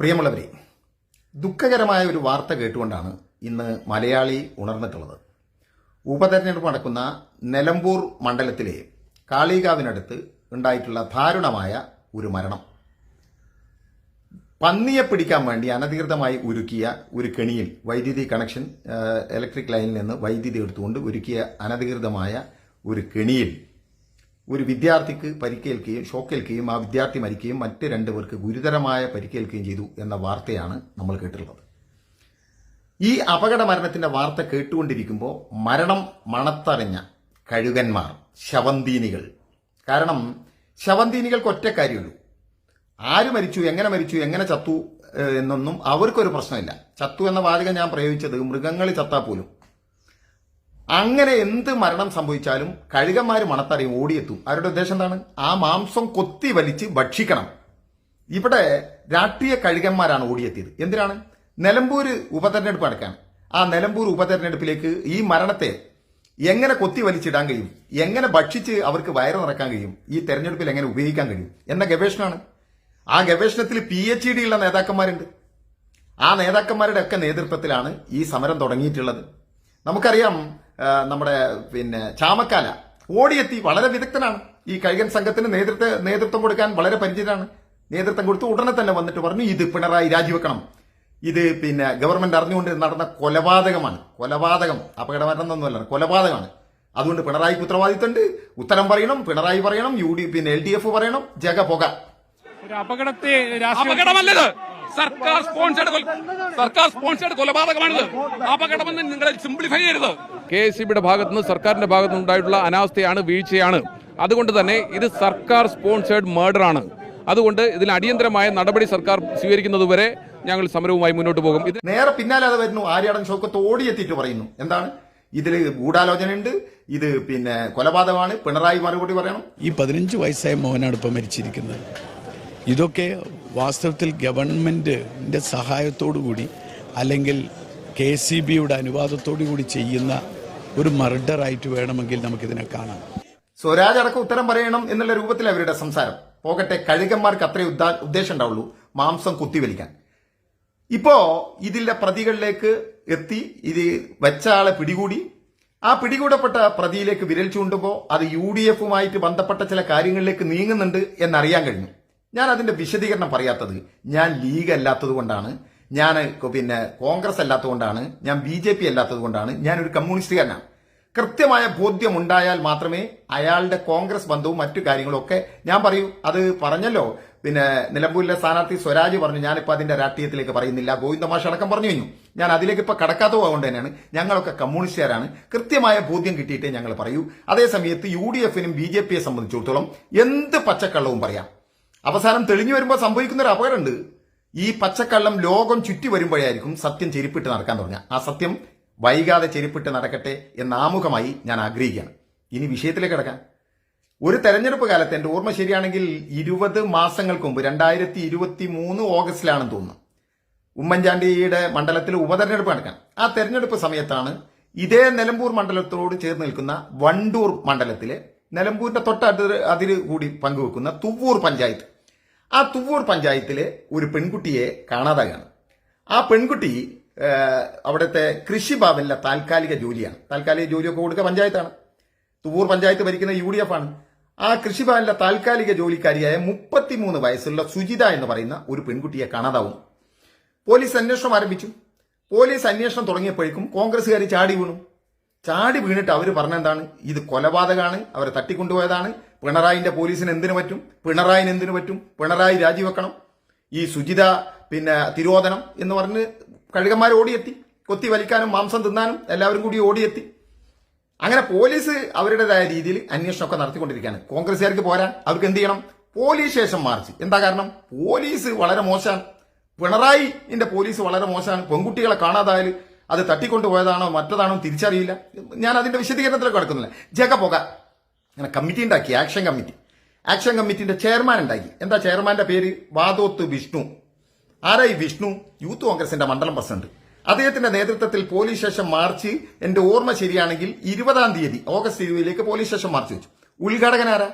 പ്രിയമുള്ളവരെ ദുഃഖകരമായ ഒരു വാർത്ത കേട്ടുകൊണ്ടാണ് ഇന്ന് മലയാളി ഉണർന്നിട്ടുള്ളത്. ഉപതെരഞ്ഞെടുപ്പ് നടക്കുന്ന നിലമ്പൂർ മണ്ഡലത്തിലെ കാളികാവിനടുത്ത് ഉണ്ടായിട്ടുള്ള ദാരുണമായ ഒരു മരണം. പന്നിയെ പിടിക്കാൻ വേണ്ടി അനധികൃതമായി ഒരുക്കിയ ഒരു കെണിയിൽ വൈദ്യുതി കണക്ഷൻ ഇലക്ട്രിക് ലൈനിൽ നിന്ന് വൈദ്യുതി എടുത്തുകൊണ്ട് ഒരുക്കിയ അനധികൃതമായ ഒരു കെണിയിൽ ഒരു വിദ്യാർത്ഥിക്ക് പരിക്കേൽക്കുകയും ഷോക്കേൽക്കുകയും ആ വിദ്യാർത്ഥി മരിക്കുകയും മറ്റ് രണ്ടുപേർക്ക് ഗുരുതരമായ പരിക്കേൽക്കുകയും ചെയ്തു എന്ന വാർത്തയാണ് നമ്മൾ കേട്ടിട്ടുള്ളത്. ഈ അപകട മരണത്തിന്റെ വാർത്ത കേട്ടുകൊണ്ടിരിക്കുമ്പോൾ മരണം മണത്തറിഞ്ഞ കഴുകന്മാർ ശവന്തീനികൾ. കാരണം ശവന്തീനികൾക്ക് ഒറ്റ കാര്യമുള്ളൂ. ആര് മരിച്ചു എങ്ങനെ മരിച്ചു എങ്ങനെ ചത്തു എന്നൊന്നും അവർക്കൊരു പ്രശ്നമില്ല. ചത്തു എന്ന വാചകം ഞാൻ പ്രയോഗിച്ചത് മൃഗങ്ങൾ ചത്താൽ പോലും. അങ്ങനെ എന്ത് മരണം സംഭവിച്ചാലും കഴുകന്മാർ മണത്തറിയും ഓടിയെത്തും. അവരുടെ ഉദ്ദേശം എന്താണ്? ആ മാംസം കൊത്തി വലിച്ച് ഭക്ഷിക്കണം. ഇവിടെ രാഷ്ട്രീയ കഴുകന്മാരാണ് ഓടിയെത്തിയത്. എന്തിനാണ്? നിലമ്പൂര് ഉപതെരഞ്ഞെടുപ്പ് നടക്കാൻ. ആ നിലമ്പൂർ ഉപതെരഞ്ഞെടുപ്പിലേക്ക് ഈ മരണത്തെ എങ്ങനെ കൊത്തി വലിച്ചിടാൻ കഴിയും? എങ്ങനെ ഭക്ഷിച്ച് അവർക്ക് വയറ് നിറക്കാൻ കഴിയും? ഈ തെരഞ്ഞെടുപ്പിൽ എങ്ങനെ ഉപയോഗിക്കാൻ കഴിയും? എന്ന ഗവേഷണമാണ്. ആ ഗവേഷണത്തിൽ പി എച്ച് ഡി ഉള്ള നേതാക്കന്മാരുണ്ട്. ആ നേതാക്കന്മാരുടെ ഒക്കെ നേതൃത്വത്തിലാണ് ഈ സമരം തുടങ്ങിയിട്ടുള്ളത്. നമുക്കറിയാം നമ്മുടെ പിന്നെ ചാമക്കാല ഓടിയെത്തി വളരെ വിദഗ്ധനാണ്. ഈ കൈകൻ സംഘത്തിന് നേതൃത്വ നേതൃത്വം കൊടുക്കാൻ വളരെ പരിചിതനാണ്. നേതൃത്വം കൊടുത്ത് ഉടനെ തന്നെ വന്നിട്ട് പറഞ്ഞു ഇത് പിണറായി രാജിവെക്കണം. ഇത് പിന്നെ ഗവൺമെന്റ് അറിഞ്ഞുകൊണ്ട് നടന്ന കൊലപാതകമാണ്. കൊലപാതകം അപകടമരണമൊന്നുമല്ല കൊലപാതകമാണ്. അതുകൊണ്ട് പിണറായിക്ക് ഉത്തരവാദിത്തമുണ്ട്. ഉത്തരം പറയണം പിണറായി പറയണം യു ഡി പിന്നെ എൽ ഡി എഫ് പറയണം ജഗ പുക. ഒരു അപകടത്തെ രാഷ്ട്രീയ അപകടമല്ലത്. സർക്കാർ സ്പോൺസേഡ് കൊല- സർക്കാർ സ്പോൺസേഡ് കൊലപാതകമാണിത്. അപകടമെന്ന് നിങ്ങൾ സിംപ്ലിഫൈ ചെയ്യരുത്. കെ എസ് സിബിയുടെ ഭാഗത്തു നിന്ന് സർക്കാരിന്റെ ഭാഗത്തുനിന്ന് ഉണ്ടായിട്ടുള്ള അനാവസ്ഥയാണ് വീഴ്ചയാണ്. അതുകൊണ്ട് തന്നെ ഇത് സർക്കാർ സ്പോൺസേഡ് മേർഡർ ആണ്. അതുകൊണ്ട് ഇതിന് അടിയന്തരമായ നടപടി സർക്കാർ സ്വീകരിക്കുന്നതുവരെ ഞങ്ങൾ സമരവുമായി മുന്നോട്ട് പോകും. ഇത് നേരെ പിന്നാലെ അത് വരുന്നു. ആര്യാടൻ ഷോക്കത്ത് ഓടിയെത്തിയിട്ട് പറയുന്നു. എന്താണ്? ഇതിൽ ഗൂഢാലോചനയുണ്ട്. ഇത് പിന്നെ കൊലപാതകമാണ്. പിണറായി മറുപടി പറയണം. ഈ പതിനഞ്ച് വയസ്സായ മോഹനാണ് ഇപ്പം മരിച്ചിരിക്കുന്നത്. ഇതൊക്കെ വാസ്തവത്തിൽ ഗവൺമെന്റിന്റെ കൂടി അല്ലെങ്കിൽ കെ സി ബിയുടെ അനുവാദത്തോടു കൂടി ചെയ്യുന്ന ഒരു മർഡറായിട്ട് വേണമെങ്കിൽ നമുക്കിതിനെ കാണാം. സ്വരാജ് അടക്കം ഉത്തരം പറയണം എന്നുള്ള രൂപത്തിൽ അവരുടെ സംസാരം. പോകട്ടെ കഴുകന്മാർക്ക് അത്രേ ഉദ്ദാ- ഉദ്ദേശം ഉണ്ടാവുള്ളൂ മാംസം കുത്തിവലിക്കാൻ. ഇപ്പോ ഇതിന്റെ പ്രതികളിലേക്ക് എത്തി ഇത് വെച്ച ആളെ പിടികൂടി. ആ പിടികൂടപ്പെട്ട പ്രതിയിലേക്ക് വിരൽ ചൂണ്ടുമ്പോൾ അത് യു ഡി എഫുമായിട്ട് ബന്ധപ്പെട്ട ചില കാര്യങ്ങളിലേക്ക് നീങ്ങുന്നുണ്ട് എന്നറിയാൻ കഴിഞ്ഞു. ഞാൻ അതിന്റെ വിശദീകരണം പറയാത്തത് ഞാൻ ലീഗ് അല്ലാത്തത് കൊണ്ടാണ്. ഞാൻ പിന്നെ കോൺഗ്രസ് അല്ലാത്തത് കൊണ്ടാണ്. ഞാൻ ബി ജെ പി അല്ലാത്തത് കൊണ്ടാണ്. ഞാൻ ഒരു കമ്മ്യൂണിസ്റ്റുകാരനാണ്. കൃത്യമായ ബോധ്യം ഉണ്ടായാൽ മാത്രമേ അയാളുടെ കോൺഗ്രസ് ബന്ധവും മറ്റു കാര്യങ്ങളും ഒക്കെ ഞാൻ പറയൂ. അത് പറഞ്ഞല്ലോ. പിന്നെ നിലമ്പൂരിലെ സ്ഥാനാർത്ഥി സ്വരാജ് പറഞ്ഞു ഞാനിപ്പോൾ അതിന്റെ രാഷ്ട്രീയത്തിലേക്ക് പറയുന്നില്ല. ഗോവിന്ദമാഷ് അടക്കം പറഞ്ഞു കഴിഞ്ഞു. ഞാൻ അതിലേക്ക് ഇപ്പൊ കടക്കാത്ത കൊണ്ട് തന്നെയാണ്. ഞങ്ങളൊക്കെ കമ്മ്യൂണിസ്റ്റുകാരാണ്. കൃത്യമായ ബോധ്യം കിട്ടിയിട്ടേ ഞങ്ങൾ പറയൂ. അതേസമയത്ത് യു ഡി എഫിനും ബി ജെ പിയെ സംബന്ധിച്ചിടത്തോളം എന്ത് പച്ചക്കള്ളവും പറയാം. അവസാനം തെളിഞ്ഞു വരുമ്പോൾ സംഭവിക്കുന്ന ഒരു അപകടമുണ്ട്. ഈ പച്ചക്കള്ളം ലോകം ചുറ്റി വരുമ്പോഴായിരിക്കും സത്യം ചെരുപ്പിട്ട് നടക്കാൻ തുടങ്ങുക. ആ സത്യം വൈകാതെ ചെരുപ്പിട്ട് നടക്കട്ടെ എന്ന ആമുഖമായി ഞാൻ ആഗ്രഹിക്കുകയാണ്. ഇനി വിഷയത്തിലേക്ക് കിടക്കാം. ഒരു തെരഞ്ഞെടുപ്പ് കാലത്ത് എന്റെ ഓർമ്മ ശരിയാണെങ്കിൽ ഇരുപത് മാസങ്ങൾക്ക് മുമ്പ് രണ്ടായിരത്തി ഇരുപത്തി മൂന്ന് ഓഗസ്റ്റിലാണെന്ന് തോന്നുന്നു ഉമ്മൻചാണ്ടിയുടെ മണ്ഡലത്തിൽ ഉപതെരഞ്ഞെടുപ്പ് നടക്കാൻ. ആ തെരഞ്ഞെടുപ്പ് സമയത്താണ് ഇതേ നിലമ്പൂർ മണ്ഡലത്തോട് ചേർന്ന് നിൽക്കുന്ന വണ്ടൂർ മണ്ഡലത്തിലെ നിലമ്പൂരിന്റെ തൊട്ട അതിൽ കൂടി പങ്കുവെക്കുന്ന തുവ്വൂർ പഞ്ചായത്ത്. ആ തുവ്വൂർ പഞ്ചായത്തിലെ ഒരു പെൺകുട്ടിയെ കാണാതായാണ് ആ പെൺകുട്ടി അവിടുത്തെ കൃഷിഭവനിലെ താൽക്കാലിക ജോലിയാണ്. താൽക്കാലിക ജോലിയൊക്കെ കൊടുക്കുക പഞ്ചായത്താണ്. തുവൂർ പഞ്ചായത്ത് ഭരിക്കുന്ന യു ഡി എഫ് ആണ്. ആ കൃഷിഭവനിലെ താൽക്കാലിക ജോലിക്കാരിയായ മുപ്പത്തിമൂന്ന് വയസ്സുള്ള സുജിത എന്ന് പറയുന്ന ഒരു പെൺകുട്ടിയെ കാണാതാവും പോലീസ് അന്വേഷണം ആരംഭിച്ചു. പോലീസ് അന്വേഷണം തുടങ്ങിയപ്പോഴേക്കും കോൺഗ്രസ്സുകാർ ചാടി വീണു. ചാടി വീണിട്ട് അവർ പറഞ്ഞെന്താണ്? ഇത് കൊലപാതകമാണ് അവരെ തട്ടിക്കൊണ്ടുപോയതാണ്. പിണറായിന്റെ പോലീസിന് എന്തിനു പറ്റും? പിണറായിന് എന്തിനു പറ്റും? പിണറായി രാജിവെക്കണം. ഈ സുജിത പിന്നെ തിരോധനം എന്ന് പറഞ്ഞ് കഴുകന്മാർ ഓടിയെത്തി. കൊത്തി വലിക്കാനും മാംസം തിന്നാനും എല്ലാവരും കൂടി ഓടിയെത്തി. അങ്ങനെ പോലീസ് അവരുടേതായ രീതിയിൽ അന്വേഷണമൊക്കെ നടത്തിക്കൊണ്ടിരിക്കുകയാണ്. കോൺഗ്രസ്സുകാർക്ക് പോരാ. അവർക്ക് എന്ത് ചെയ്യണം? Police station march. എന്താ കാരണം? പോലീസ് വളരെ മോശമാണ്. പിണറായിന്റെ പോലീസ് വളരെ മോശമാണ്. പെൺകുട്ടികളെ കാണാതായാൽ അത് തട്ടിക്കൊണ്ടുപോയതാണോ മറ്റതാണോ തിരിച്ചറിയില്ല. ഞാൻ അതിന്റെ വിശദീകരണത്തിലേക്ക് കിടക്കുന്നില്ല. ജേക്ക പോക. അങ്ങനെ കമ്മിറ്റി ഉണ്ടാക്കി ആക്ഷൻ കമ്മിറ്റി. ആക്ഷൻ കമ്മിറ്റിന്റെ ചെയർമാൻ ഉണ്ടാക്കി. എന്താ ചെയർമാന്റെ പേര്? വാദോത്ത് വിഷ്ണു. ആരായി വിഷ്ണു? യൂത്ത് കോൺഗ്രസിന്റെ മണ്ഡലം പ്രസിഡന്റ്. അദ്ദേഹത്തിന്റെ നേതൃത്വത്തിൽ പോലീസ് സ്റ്റേഷൻ മാർച്ച് എന്റെ ഓർമ്മ ശരിയാണെങ്കിൽ ഇരുപതാം തീയതി ഓഗസ്റ്റ് ഇരുപതിലേക്ക് പോലീസ് സ്റ്റേഷൻ മാർച്ച് വെച്ചു. ഉദ്ഘാടകൻ ആരാ?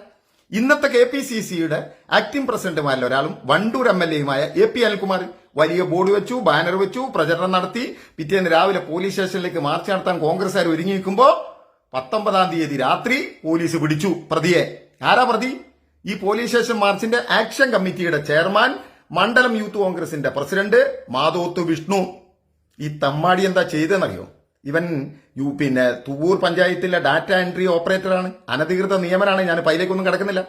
ഇന്നത്തെ കെ പി സി സിയുടെ ആക്ടിംഗ് പ്രസിഡന്റുമാരിൽ ഒരാളും വണ്ടൂർ എം എൽ എയുമായ എ പി അനിൽകുമാർ. വലിയ ബോർഡ് വെച്ചു ബാനർ വെച്ചു പ്രചരണം നടത്തി. പിറ്റേന്ന് രാവിലെ പോലീസ് സ്റ്റേഷനിലേക്ക് മാർച്ച് നടത്താൻ കോൺഗ്രസ്സുകാർ ഒരുങ്ങി നിൽക്കുമ്പോ പത്തൊമ്പതാം തീയതി രാത്രി പോലീസ് പിടിച്ചു പ്രതിയെ. ആരാ പ്രതി? ഈ പോലീസ് സ്റ്റേഷൻ മാർച്ചിന്റെ ആക്ഷൻ കമ്മിറ്റിയുടെ ചെയർമാൻ മണ്ഡലം യൂത്ത് കോൺഗ്രസിന്റെ പ്രസിഡന്റ് മാധോത്ത് വിഷ്ണു. ഈ തമ്മാടി എന്താ ചെയ്തെന്നറിയോ ഇവൻ യു പിന്നെ തുവൂർ പഞ്ചായത്തിലെ ഡാറ്റ എൻട്രി ഓപ്പറേറ്ററാണ്. അനധികൃത നിയമനാണ്. ഞാൻ പൈലേക്കൊന്നും കിടക്കുന്നില്ല.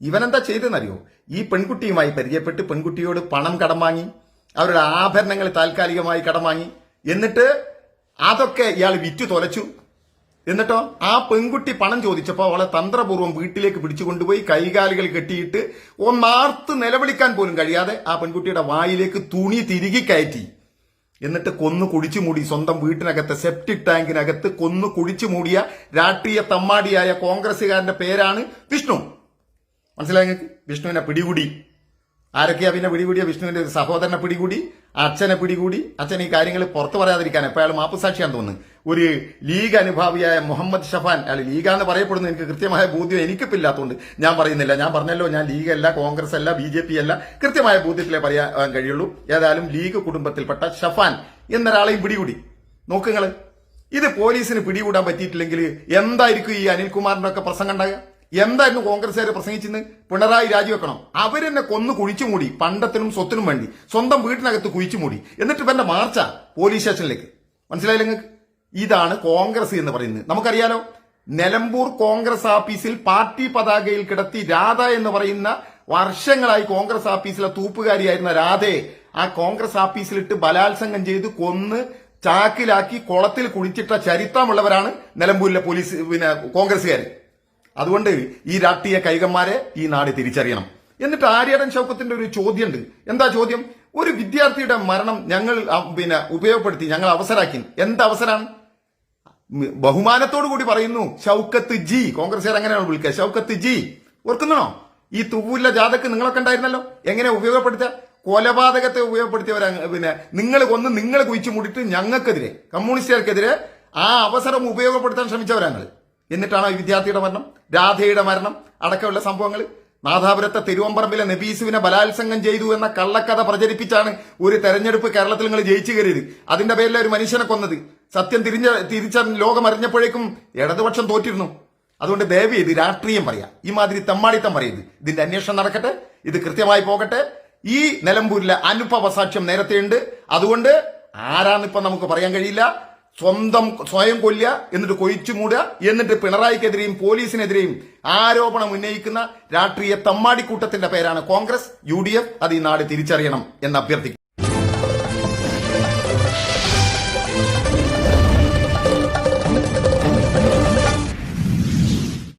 ഇവനെന്താ ചെയ്തെന്നറിയോ ഈ പെൺകുട്ടിയുമായി പരിചയപ്പെട്ട് പെൺകുട്ടിയോട് പണം കടം വാങ്ങി. അവരുടെ ആഭരണങ്ങൾ താൽക്കാലികമായി കടം വാങ്ങി എന്നിട്ട് അതൊക്കെ ഇയാൾ വിറ്റു തൊലച്ചു. എന്നിട്ടോ ആ പെൺകുട്ടി പണം ചോദിച്ചപ്പോൾ അവളെ തന്ത്രപൂർവം വീട്ടിലേക്ക് പിടിച്ചു കൊണ്ടുപോയി കൈകാലുകൾ കെട്ടിയിട്ട് ഒന്നാർത്ത് നിലവിളിക്കാൻ പോലും കഴിയാതെ ആ പെൺകുട്ടിയുടെ വായിലേക്ക് തുണി തിരികെ കയറ്റി. എന്നിട്ട് കൊന്നു കുടിച്ചു മൂടി സ്വന്തം വീട്ടിനകത്ത് സെപ്റ്റിക് ടാങ്കിനകത്ത് കൊന്നു കുടിച്ചു മൂടിയ രാഷ്ട്രീയ തമ്മാടിയായ കോൺഗ്രസ്സുകാരന്റെ പേരാണ് വിഷ്ണു. മനസ്സിലായി വിഷ്ണുവിനെ പിടികൂടി. ആരൊക്കെയാ പിന്നെ പിടികൂടിയ? വിഷ്ണുവിന്റെ ഒരു സഹോദരനെ പിടികൂടി അച്ഛനെ പിടികൂടി. അച്ഛൻ ഈ കാര്യങ്ങൾ പുറത്തു പറയാതിരിക്കാൻ എപ്പോൾ അയാൾ മാപ്പുസാക്ഷിയാന്ന് തോന്നുന്നു. ഒരു ലീഗ് അനുഭാവിയായ മുഹമ്മദ് ഷഫാൻ അയാൾ ലീഗാന്ന് പറയപ്പെടുന്നത് എനിക്ക് കൃത്യമായ ബോധ്യം എനിക്കിപ്പോൾ ഇല്ലാത്തതുകൊണ്ട് ഞാൻ പറയുന്നില്ല. ഞാൻ പറഞ്ഞല്ലോ ഞാൻ ലീഗ് അല്ല കോൺഗ്രസ് അല്ല ബി ജെ പി അല്ല കൃത്യമായ ബോധ്യത്തിലേ പറയാൻ കഴിയുള്ളൂ. ഏതായാലും ലീഗ് കുടുംബത്തിൽപ്പെട്ട ഷഫാൻ എന്നൊരാളെയും പിടികൂടി. നോക്കുങ്ങൾ ഇത് പോലീസിന് പിടികൂടാൻ പറ്റിയിട്ടില്ലെങ്കിൽ എന്തായിരിക്കും ഈ അനിൽകുമാറിന്റെ ഒക്കെ പ്രസംഗം ഉണ്ടാകുക എന്തായിരുന്നു കോൺഗ്രസ്സുകാർ പ്രസംഗിച്ചിന്ന്? പിണറായി രാജിവെക്കണം? അവരെന്നെ കൊന്നു കുഴിച്ചു മൂടി പണ്ടത്തിനും സ്വത്തിനും വേണ്ടി സ്വന്തം വീട്ടിനകത്ത് കുഴിച്ചു മൂടി. എന്നിട്ട് ഇവന്റെ മാർച്ച പോലീസ് സ്റ്റേഷനിലേക്ക്. മനസ്സിലായില്ല നിങ്ങൾക്ക്? ഇതാണ് കോൺഗ്രസ് എന്ന് പറയുന്നത്. നമുക്കറിയാലോ നിലമ്പൂർ കോൺഗ്രസ് ഓഫീസിൽ പാർട്ടി പതാകയിൽ കിടത്തി രാധ എന്ന് പറയുന്ന വർഷങ്ങളായി കോൺഗ്രസ് ഓഫീസിലെ തൂപ്പുകാരിയായിരുന്ന രാധയെ ആ കോൺഗ്രസ് ഓഫീസിലിട്ട് ബലാത്സംഗം ചെയ്ത് കൊന്ന് ചാക്കിലാക്കി കുളത്തിൽ കുഴിച്ചിട്ട ചരിത്രമുള്ളവരാണ് നിലമ്പൂരിലെ പോലീസ് പിന്നെ കോൺഗ്രസ്സുകാർ അതുകൊണ്ട് ഈ രാഷ്ട്രീയ കൈകന്മാരെ ഈ നാട് തിരിച്ചറിയണം. എന്നിട്ട് ആര്യടൻ ശൗക്കത്തിന്റെ ഒരു ചോദ്യമുണ്ട്. എന്താ ചോദ്യം? ഒരു വിദ്യാർത്ഥിയുടെ മരണം ഞങ്ങൾ പിന്നെ ഉപയോഗപ്പെടുത്തി ഞങ്ങൾ അവസരാക്കി. എന്ത് അവസരമാണ് ബഹുമാനത്തോടു കൂടി പറയുന്നു ഷൗക്കത്ത് ജി. കോൺഗ്രസ്സുകാർ അങ്ങനെയാണ് വിളിക്കുക. ഷൗക്കത്ത് ജി. ഓർക്കുന്നോ ഈ തുവൂല്ല ജാഥക്ക് നിങ്ങളൊക്കെ ഉണ്ടായിരുന്നല്ലോ? എങ്ങനെ ഉപയോഗപ്പെടുത്തുക? കൊലപാതകത്തെ ഉപയോഗപ്പെടുത്തിയവർ പിന്നെ നിങ്ങൾ കൊന്ന് നിങ്ങൾ കുഴിച്ചു മൂടിയിട്ട് ഞങ്ങൾക്കെതിരെ കമ്മ്യൂണിസ്റ്റുകാർക്കെതിരെ ആ അവസരം ഉപയോഗപ്പെടുത്താൻ ശ്രമിച്ചവരാണ് എന്നിട്ടാണ് ഈ വിദ്യാർത്ഥിയുടെ മരണം? രാധയുടെ മരണം അടക്കമുള്ള സംഭവങ്ങൾ. നാദാപുരത്തെ തിരുവമ്പറമ്പിലെ നബീസുവിനെ ബലാത്സംഗം ചെയ്തു എന്ന കള്ളക്കഥ പ്രചരിപ്പിച്ചാണ് ഒരു തെരഞ്ഞെടുപ്പ് കേരളത്തിൽ നിങ്ങൾ ജയിച്ചു കയറിയത്. അതിന്റെ പേരിൽ ഒരു മനുഷ്യനെ കൊന്നത്. സത്യം തിരിഞ്ഞ തിരിച്ച ലോകമറിഞ്ഞപ്പോഴേക്കും ഇടതുപക്ഷം തോറ്റിരുന്നു. അതുകൊണ്ട് ദയവ് ഇത് രാഷ്ട്രീയം പറയാം. ഈ മാതിരി തെമ്മാടിത്തം പറയരുത്. ഇതിന്റെ അന്വേഷണം നടക്കട്ടെ. ഇത് കൃത്യമായി പോകട്ടെ. ഈ നിലമ്പൂരിലെ സാക്ഷ്യം നേരത്തെയുണ്ട്. അതുകൊണ്ട് ആരാന്നിപ്പം നമുക്ക് പറയാൻ കഴിയില്ല. സ്വന്തം സ്വയം കൊല്ലുക എന്നിട്ട് കൊയിച്ചു മൂടുക എന്നിട്ട് പിണറായിക്കെതിരെയും പോലീസിനെതിരെയും ആരോപണം ഉന്നയിക്കുന്ന രാഷ്ട്രീയ തമ്മാടിക്കൂട്ടത്തിന്റെ പേരാണ് കോൺഗ്രസ് യു അത് ഈ നാട് തിരിച്ചറിയണം എന്ന് അഭ്യർത്ഥിക്കും